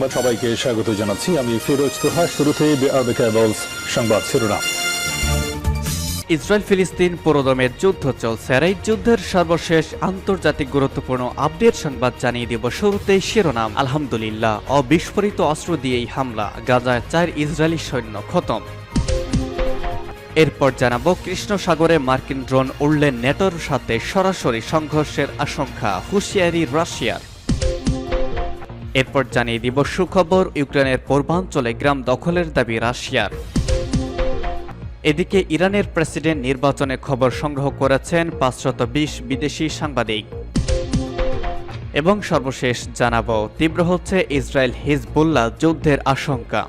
সংবাদ সবাইকে স্বাগত জানাচ্ছি। আমি ফিরোজ তোহা, শুরুতে সংবাদ শিরোনাম। ইসরায়েল ফিলিস্তিন পুরোদমের যুদ্ধ চলছে আর এই যুদ্ধের সর্বশেষ আন্তর্জাতিক গুরুত্বপূর্ণ আপডেট সংবাদ জানিয়ে দেব শুরুতেই শিরোনাম। আলহামদুলিল্লাহ, অবিস্ফোরিত অস্ত্র দিয়েই হামলা, গাজায় চার ইসরায়েলি সৈন্য খতম। এরপর জানাব কৃষ্ণ সাগরে মার্কিন ড্রোন উড়লেন নেটোর সাথে সরাসরি সংঘর্ষের আশঙ্কা, হুঁশিয়ারি রাশিয়ার। এরপর জানিয়ে দিব সুখবর, ইউক্রেনের পূর্বাঞ্চলে গ্রাম দখলের দাবি রাশিয়ার। এদিকে ইরানের প্রেসিডেন্ট নির্বাচনে খবর সংগ্রহ করেছেন পাঁচশত বিশ বিদেশি সাংবাদিক। এবং সর্বশেষ জানাব, তীব্র হচ্ছে ইসরায়েল হিজবুল্লাহ যুদ্ধের আশঙ্কা।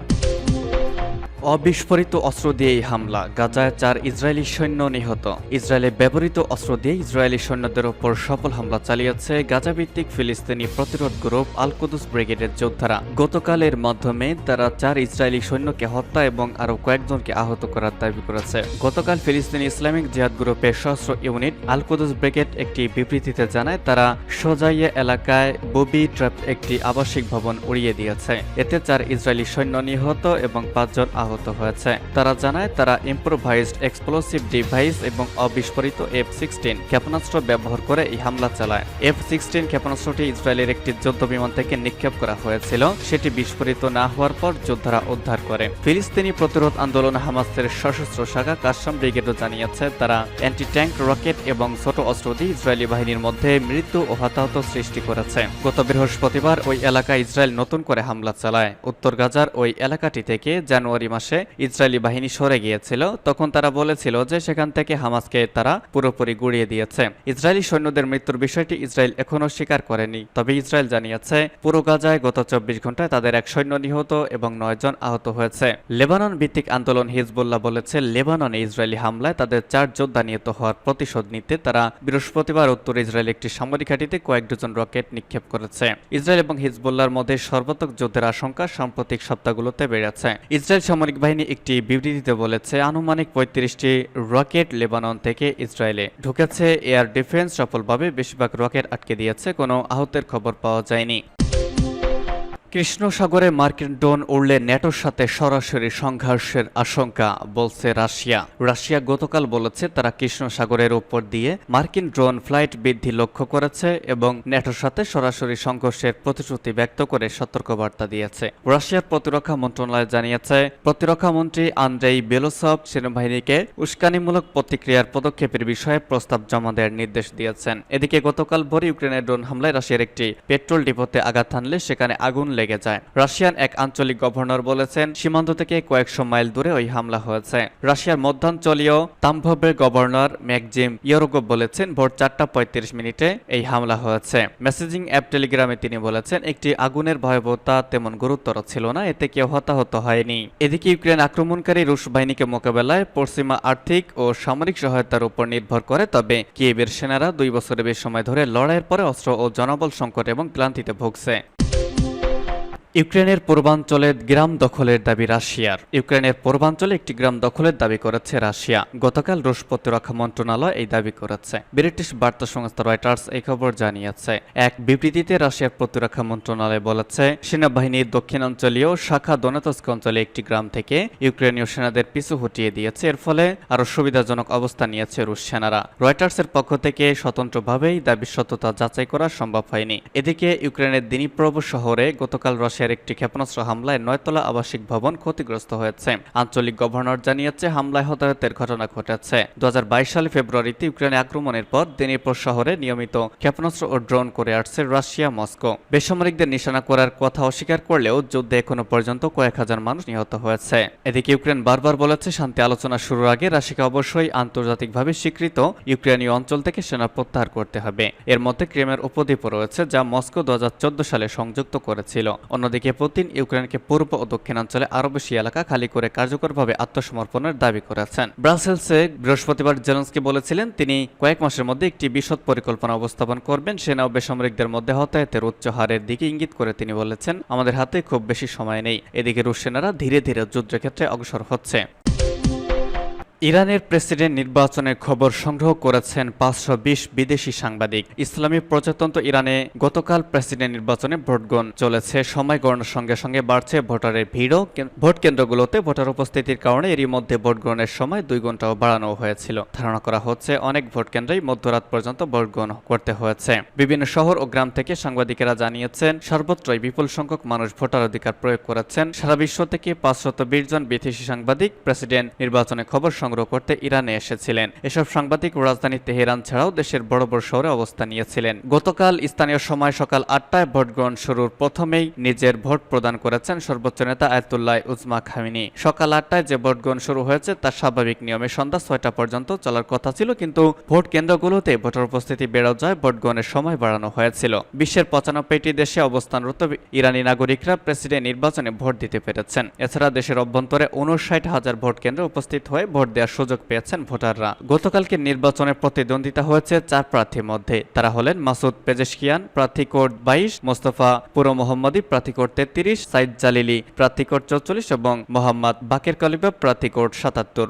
অবিস্ফোরিত অস্ত্র দিয়েই হামলা। গাজায় চার ইসরায়েলি সৈন্য নিহত। ইসরায়েলে ব্যবহৃত অস্ত্র দিয়ে ইসরায়েলি সৈন্যদের ওপর সফল হামলা চালিয়েছে গাজাভিত্তিক ফিলিস্তিনি প্রতিরোধ গ্রুপ আল কুদুস ব্রিগেডের যোদ্ধারা। গতকালের মাধ্যমে তারা চার ইসরায়েলি সৈন্যকে হত্যা এবং আরও কয়েকজনকে আহত করার দাবি করেছে। গতকাল ফিলিস্তিনি ইসলামিক জিহাদ গ্রুপের সশস্ত্র ইউনিট আল কুদুস ব্রিগেড একটি বিবৃতিতে জানায়, তারা সোজাইয়া এলাকায় ববি ট্র্যাপ একটি আবাসিক ভবন উড়িয়ে দিয়েছে। এতে চার ইসরায়েলি সৈন্য নিহত এবং পাঁচজন আহত হয়েছে। তারা জানায়, তারা ইম্প্রোভাইজড এক্সপ্লোসিভ ডিভাইস এবং অবিস্ফোরিত এফ সিক্সটিন ক্ষেপণাস্ত্র ব্যবহার করে এই হামলা চালায়। এফ সিক্সটিন ক্ষেপণাস্ত্রটি ইসরায়েলের একটি যুদ্ধ বিমান থেকে নিক্ষেপ করা হয়েছিল। সেটি বিস্ফোরিত না হওয়ার পর যোদ্ধারা উদ্ধার করে। ফিলিস্তিনি প্রতিরোধ আন্দোলন হামাসের সশস্ত্র শাখা কাশ্যাম ব্রিগেডও জানিয়েছে, তারা অ্যান্টি ট্যাঙ্ক রকেট এবং ছোট অস্ত্র দিয়ে ইসরায়েলি বাহিনীর মধ্যে মৃত্যু ও হতাহত সৃষ্টি করেছে। গত বৃহস্পতিবার ওই এলাকায় ইসরায়েল নতুন করে হামলা চালায়। উত্তর গাজার ওই এলাকাটি থেকে জানুয়ারি মাসে ইসরায়েলি বাহিনী সরে গিয়েছিল, তখন তারা বলেছিল যে সেখান থেকে হামাসকে তারা পুরোপুরি গুড়িয়ে দিয়েছে। ইসরায়েলি সৈন্যদের মৃত্যুর বিষয়টি ইসরায়েল এখনও স্বীকার করেনি। তবে ইসরায়েল জানিয়েছে, পুরো গাজায় গত চব্বিশ ঘন্টায় তাদের এক সৈন্য নিহত এবং নয়জন আহত হয়েছে। লেবানন ভিত্তিক আন্দোলন হিজবুল্লাহ বলেছে, লেবাননে ইসরায়েলি হামলায় তাদের চার যোদ্ধা নিহত হওয়ার প্রতিশোধ নিতে তারা বৃহস্পতিবার উত্তর ইসরায়েল একটি সামরিক ঘাঁটিতে কয়েক ডজন রকেট নিক্ষেপ করেছে। ইসরায়েল এবং হিজবুল্লাহর মধ্যে সর্বাত্মক যুদ্ধের আশঙ্কা সাম্প্রতিক সপ্তাহগুলোতে বেড়েছে। ইসরায়েল সামরিক বাহিনী একটি বিবৃতিতে বলেছে, আনুমানিক পঁয়ত্রিশটি রকেট লেবানন থেকে ইসরায়েলে ঢুকেছে। এয়ার ডিফেন্স সফলভাবে বেশিরভাগ রকেট আটকে দিয়েছে, কোনো আহতের খবর পাওয়া যায়নি। কৃষ্ণ সাগরে মার্কিন ড্রোন উড়লে নেটোর সাথে সরাসরি সংঘর্ষের আশঙ্কা, বলছে রাশিয়া। রাশিয়া গতকাল বলেছে তারা কৃষ্ণ সাগরের উপর দিয়ে মার্কিন ড্রোন ফ্লাইট বৃদ্ধি লক্ষ্য করেছে এবং নেটোর সাথে সরাসরি সংঘর্ষের প্রতিশ্রুতি ব্যক্ত করে সতর্কবার্তা দিয়েছে। রাশিয়ার প্রতিরক্ষা মন্ত্রণালয় জানিয়েছে, প্রতিরক্ষা মন্ত্রী আন্দ্রেই বেলোসভ সেনাবাহিনীকে উস্কানিমূলক প্রতিক্রিয়ার পদক্ষেপের বিষয়ে প্রস্তাব জমা দেওয়ার নির্দেশ দিয়েছেন। এদিকে গতকাল ভোরে ইউক্রেনের ড্রোন হামলায় রাশিয়ার একটি পেট্রোল ডিপোতে আঘাত হানলে সেখানে আগুন লেগে যায়। রাশিয়ান এক আঞ্চলিক গভর্নর বলেছেন, সীমান্ত থেকে কয়েকশো মাইল দূরে ওই হামলা হয়েছে। রাশিয়ার মধ্যাঞ্চলীয় তাম্ভবের গভর্নর ম্যাকজিম ইয়রোগো বলেছেন, ভোর চারটা পঁয়ত্রিশ মিনিটে এই হামলা হয়েছে। মেসেজিং অ্যাপ টেলিগ্রামে তিনি বলেছেন, একটি আগুনের ভয়াবহতা তেমন গুরুতর ছিল না, এতে কেউ হতাহত হয়নি। এদিকে ইউক্রেন আক্রমণকারী রুশ বাহিনীকে মোকাবেলায় পশ্চিমা আর্থিক ও সামরিক সহায়তার উপর নির্ভর করে, তবে কিয়েবের সেনারা দুই বছরের বেশি সময় ধরে লড়াইয়ের পরে অস্ত্র ও জনবল সংকট এবং ক্লান্তিতে ভুগছে। ইউক্রেনের পূর্বাঞ্চলে গ্রাম দখলের দাবি রাশিয়ার। ইউক্রেনের পূর্বাঞ্চলে একটি গ্রাম দখলের দাবি করেছে রাশিয়া। গতকাল রুশ প্রতিরক্ষা মন্ত্রণালয় এই দাবি করেছে। ব্রিটিশ বার্তা সংস্থা রয়টার্স এই খবর জানিয়েছে। এক বিবৃতিতে রাশিয়ার প্রতিরক্ষা মন্ত্রণালয় বলেছে সেনাবাহিনীর দক্ষিণাঞ্চলীয় শাখা দোনেতস্ক অঞ্চলে একটি গ্রাম থেকে ইউক্রেনীয় সেনাদের পিছু হটিয়ে দিয়েছে। এর ফলে আরও সুবিধাজনক অবস্থা নিয়েছে রুশ সেনারা। রয়টার্সের পক্ষ থেকে স্বতন্ত্রভাবেই দাবির সত্যতা যাচাই করা সম্ভব হয়নি। এদিকে ইউক্রেনের দিনীপ্রভ শহরে গতকাল রাশিয়া রাশিয়ার একটি ক্ষেপণাস্ত্র হামলায় নয়তলা আবাসিক ভবন ক্ষতিগ্রস্ত হয়েছে। আঞ্চলিক গভর্নর জানিয়েছে, হামলায় হতাহতের ঘটনা ঘটেছে। দু সালে ফেব্রুয়ারিতে ইউক্রেনে আক্রমণের পর দিনীপুর শহরে নিয়মিত ক্ষেপণাস্ত্র ও ড্রোন করে আসছে রাশিয়া, মস্কো। বেসামরিকদের নিশানা করার কথা অস্বীকার করলেও যুদ্ধে এখনও পর্যন্ত কয়েক হাজার মানুষ নিহত হয়েছে। এদিকে ইউক্রেন বারবার বলেছে, শান্তি আলোচনা শুরুর আগে রাশিয়াকে অবশ্যই আন্তর্জাতিকভাবে স্বীকৃত ইউক্রেনীয় অঞ্চল থেকে সেনা প্রত্যাহার করতে হবে। এর মধ্যে ক্রিমের উপদ্বীপ রয়েছে, যা মস্কো দু হাজার চোদ্দ সালে সংযুক্ত করেছিল। অন্য অন্যদিকে পুতিন ইউক্রেনকে পূর্ব ও দক্ষিণাঞ্চলে আরও বেশি এলাকা খালি করে কার্যকরভাবে আত্মসমর্পণের দাবি করেছেন। ব্রাসেলসে বৃহস্পতিবার জেলেন্সকি বলেছিলেন, তিনি কয়েক মাসের মধ্যে একটি বিশদ পরিকল্পনা উপস্থাপন করবেন, সেনা ও বেসামরিকদের মধ্যে হতাহতের উচ্চ হারের দিকে ইঙ্গিত করে তিনি বলেছেন, আমাদের হাতে খুব বেশি সময় নেই। এদিকে রুশ সেনারা ধীরে ধীরে যুদ্ধক্ষেত্রে অগ্রসর হচ্ছে। ইরানের প্রেসিডেন্ট নির্বাচনের খবর সংগ্রহ করেছেন পাঁচশো বিশ বিদেশি সাংবাদিক। ইসলামী প্রজাতন্ত্র ইরানে গতকাল প্রেসিডেন্ট নির্বাচনে ভোটগ্রহণ চলেছে। সময় গণনার সঙ্গে সঙ্গে বাড়ছে ভোটারের ভিড়ও। ভোট কেন্দ্রগুলোতে ভোটার উপস্থিতির কারণে এরই মধ্যে ভোট গ্রহণের সময় দুই ঘন্টাও বাড়ানো হয়েছিল। ধারণা করা হচ্ছে, অনেক ভোট কেন্দ্রেই মধ্যরাত পর্যন্ত ভোট গ্রহণ করতে হয়েছে। বিভিন্ন শহর ও গ্রাম থেকে সাংবাদিকেরা জানিয়েছেন, সর্বত্রই বিপুল সংখ্যক মানুষ ভোটার অধিকার প্রয়োগ করেছেন। সারা বিশ্ব থেকে পাঁচশত বিশ জন বিদেশি সাংবাদিক প্রেসিডেন্ট নির্বাচনে খবর সংগ্রহ করতে ইরানে এসেছিলেন। এসব সাংবাদিক রাজধানী তেহরান ছাড়াও দেশের বড় বড় শহরে অবস্থান নিয়েছিলেন। গতকাল স্থানীয় সময় সকাল আটটায় ভোট গ্রহণ শুরুর প্রথমেই নিজের ভোট প্রদান করেছেন সর্বোচ্চ নেতা আয়তুল্লাহ উজমা খামিনি। সকাল আটটায় যে ভোট গ্রহণ শুরু হয়েছে তার স্বাভাবিক নিয়মে সন্ধ্যা ছয়টা পর্যন্ত চলার কথা ছিল, কিন্তু ভোট কেন্দ্রগুলোতে ভোটার উপস্থিতি বেড়ে যায় ভোট গ্রহণের সময় বাড়ানো হয়েছিল। বিশ্বের পঁচানব্বইটি দেশে অবস্থানরত ইরানি নাগরিকরা প্রেসিডেন্ট নির্বাচনে ভোট দিতে পেরেছেন। এছাড়া দেশের অভ্যন্তরে উনষাট হাজার ভোট কেন্দ্রে উপস্থিত হয়ে ভোট দেওয়ার সুযোগ পেয়েছেন ভোটাররা। গতকালকে নির্বাচনে প্রতিদ্বন্দ্বিতা হয়েছে চার প্রার্থীর মধ্যে। তারা হলেন মাসুদ পেজেশকিয়ান, প্রার্থী কোর্ট বাইশ, মোস্তফা পুরো মোহাম্মদী, প্রার্থী কোড তেত্রিশ, সাইদ জালিলি, প্রার্থী কোড চৌচল্লিশ এবং মোহাম্মদ বাকের কলিবা, প্রার্থী কোড সাতাত্তর।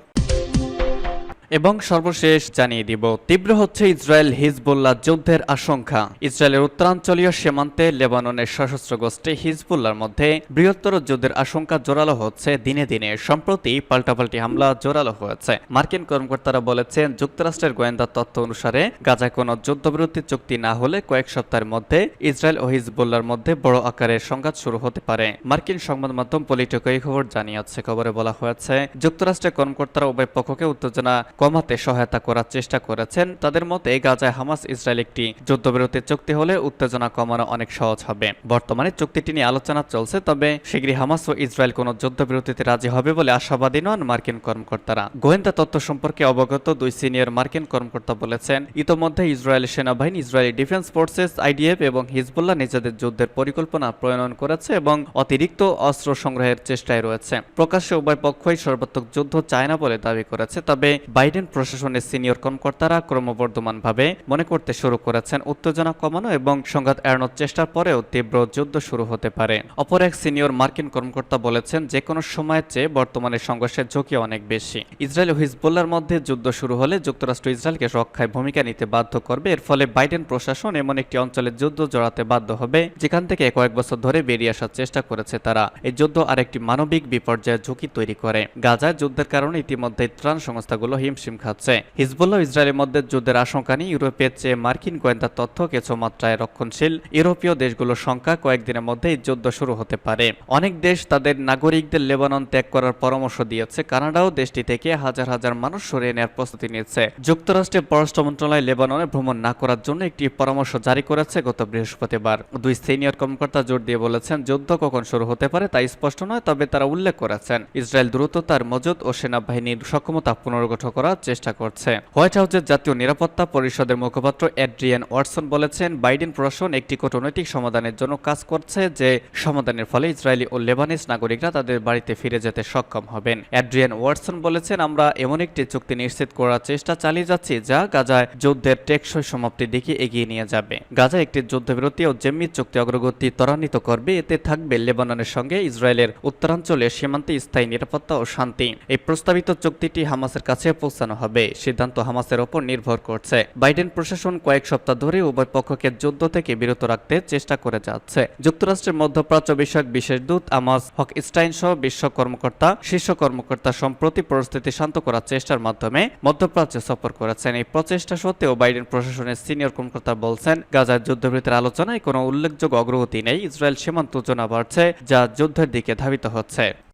এবং সর্বশেষ জানিয়ে দিব, তীব্র হচ্ছে ইসরায়েল হিজবুল্লাহ যুদ্ধের আশঙ্কা। ইসরায়েলের উত্তরাঞ্চলীয় সীমান্তে লেবাননের সশস্ত্র গোষ্ঠী হিজবুল্লার মধ্যে বৃহত্তর যুদ্ধের আশঙ্কা জোরালো হচ্ছে দিনে দিনে, সম্প্রতি পাল্টাপাল্টি হামলা জোরালো হয়েছে। মার্কিন কর্মকর্তারা বলেছেন, যুক্তরাষ্ট্রের গোয়েন্দা তথ্য অনুসারে গাজায় কোনো যুদ্ধবিরতি চুক্তি না হলে কয়েক সপ্তাহের মধ্যে ইসরায়েল ও হিজবুল্লার মধ্যে বড় আকারের সংঘাত শুরু হতে পারে। মার্কিন সংবাদ মাধ্যম পলিটিকো এই খবর জানিয়েছে। খবরে বলা হয়েছে, যুক্তরাষ্ট্রের কর্মকর্তারা উভয় পক্ষকে উত্তেজনা কমাতে সহায়তা করার চেষ্টা করেছেন। তাদের মতে গাজায় হামাস ইসরায়েল একটি যুদ্ধবিরতি চুক্তি হলে উত্তেজনা কমানো অনেক সহজ হবে। বর্তমানে চুক্তিটি নিয়ে আলোচনা চলছে, তবে শীঘ্রই হামাস ও ইসরায়েল কোনো যুদ্ধবিরতিতে রাজি হবে বলে আশাবাদী নন মার্কিন কর্মকর্তারা। গোয়েন্দা তথ্য সম্পর্কে অবগত দুই সিনিয়র মার্কিন কর্মকর্তা বলেছেন, ইতোমধ্যে ইসরায়েলি সেনাবাহিনী, ইসরায়েলি ডিফেন্স ফোর্সেস, আইডিএফ এবং হিজবুল্লাহ নিজেদের যুদ্ধের পরিকল্পনা প্রণয়ন করেছে এবং অতিরিক্ত অস্ত্র সংগ্রহের চেষ্টায় রয়েছে। প্রকাশ্যে উভয় পক্ষই সর্বাত্মক যুদ্ধ চায় না বলে দাবি করেছে, তবে বাইডেন প্রশাসনের সিনিয়র কর্মকর্তারা ক্রমবর্ধমানভাবে মনে করতে শুরু করেছেন উত্তেজনা কমানো এবং সংঘাত এড়ানোর চেষ্টার পরেও তীব্র যুদ্ধ শুরু হতে পারে। অপর এক সিনিয়র মার্কিন কর্মকর্তা বলেছেন যে কোনো সময়ের চেয়ে বর্তমানে সংঘর্ষের ঝুঁকি অনেক বেশি। ইসরায়েল ও হিজবুল্লার মধ্যে যুদ্ধ শুরু হলে যুক্তরাষ্ট্র ইসরায়েলকে রক্ষায় ভূমিকা নিতে বাধ্য করবে। এর ফলে বাইডেন প্রশাসন এমন একটি অঞ্চলে যুদ্ধ জড়াতে বাধ্য হবে, যেখান থেকে কয়েক বছর ধরে বেরিয়ে আসার চেষ্টা করেছে তারা। এই যুদ্ধ আরেকটি মানবিক বিপর্যয়ের ঝুঁকি তৈরি করে। গাজায় যুদ্ধের কারণে ইতিমধ্যে ত্রাণ সংস্থাগুলো হিমশিম খাচ্ছে। হিজবুল্লাহ ইসরায়েলের মধ্যে যুদ্ধের আশঙ্কা নিয়ে ইউরোপের চেয়ে মার্কিন গোয়েন্দা তথ্য কিছু মাত্রায় রক্ষণশীল ইউরোপীয় দেশগুলোর সংখ্যা কয়েকদিনের মধ্যেই যুদ্ধ শুরু হতে পারে। অনেক দেশ তাদের নাগরিকদের লেবানন ত্যাগ করার পরামর্শ দিয়েছে। কানাডাও দেশটি থেকে হাজার হাজার মানুষ সরিয়ে নেওয়ার প্রস্তুতি নিচ্ছে যুক্তরাষ্ট্রের পররাষ্ট্র মন্ত্রণালয় লেবাননে ভ্রমণ না করার জন্য একটি পরামর্শ জারি করেছে গত বৃহস্পতিবার। দুই সিনিয়র কর্মকর্তা জোর দিয়ে বলেছেন, যুদ্ধ কখন শুরু হতে পারে তা স্পষ্ট নয়, তবে তারা উল্লেখ করেছেন। ইসরায়েল দ্রুত তার মজুদ ও সেনাবাহিনীর সক্ষমতা পুনর্গঠন করার চেষ্টা করছে। হোয়াইট হাউসের জাতীয় নিরাপত্তা পরিষদের মুখপাত্র অ্যাড্রিয়ান ওয়াটসন বলেছেন, বাইডেন প্রশাসন একটি কূটনৈতিক সমাধানের জন্য কাজ করছে যে সমাধানের ফলে ইসরায়েলি ও লেবানিস নাগরিকরা তাদের বাড়িতে ফিরে যেতে সক্ষম হবেন। অ্যাড্রিয়ান ওয়াটসন বলেছেন, আমরা এমন একটি চুক্তি নিশ্চিত করার চেষ্টা চালিয়ে যাচ্ছি যা গাজায় যুদ্ধের টেকসই সমাপ্তির দিকে এগিয়ে নিয়ে যাবে। গাজা একটি যুদ্ধবিরতি ও জেম্মি চুক্তি অগ্রগতি ত্বরান্বিত করবে। এতে থাকবে লেবাননের সঙ্গে ইসরায়েলের উত্তরাঞ্চলে সীমান্তে স্থায়ী নিরাপত্তা ও শান্তি। এই প্রস্তাবিত চুক্তিটি হামাসের কাছে পৌঁছানো হবে। সিদ্ধান্ত হামাসের ওপর নির্ভর করছে। বাইডেন প্রশাসন কয়েক সপ্তাহ ধরে উভয় পক্ষকে যুদ্ধ থেকে বিরত রাখতে চেষ্টা করে যাচ্ছে। যুক্তরাষ্ট্রের মধ্যপ্রাচ্য বিষয়ক বিশেষ দূত আমাস হক স্টাইন সহ বিশ্ব কর্মকর্তা, শীর্ষ কর্মকর্তা সম্প্রতি পরিস্থিতি শান্ত করার চেষ্টার মাধ্যমে মধ্যপ্রাচ্যে সফর করেছেন। এই প্রচেষ্টা সত্ত্বেও বাইডেন প্রশাসনের সিনিয়র কর্মকর্তা বলছেন, গাজার যুদ্ধবিরতির আলোচনায় কোনো উল্লেখযোগ্য অগ্রগতি নেই। ইসরায়েল সীমান্ত উত্তেজনা বাড়ছে, যা যুদ্ধের দিকে ধাবিত হচ্ছে।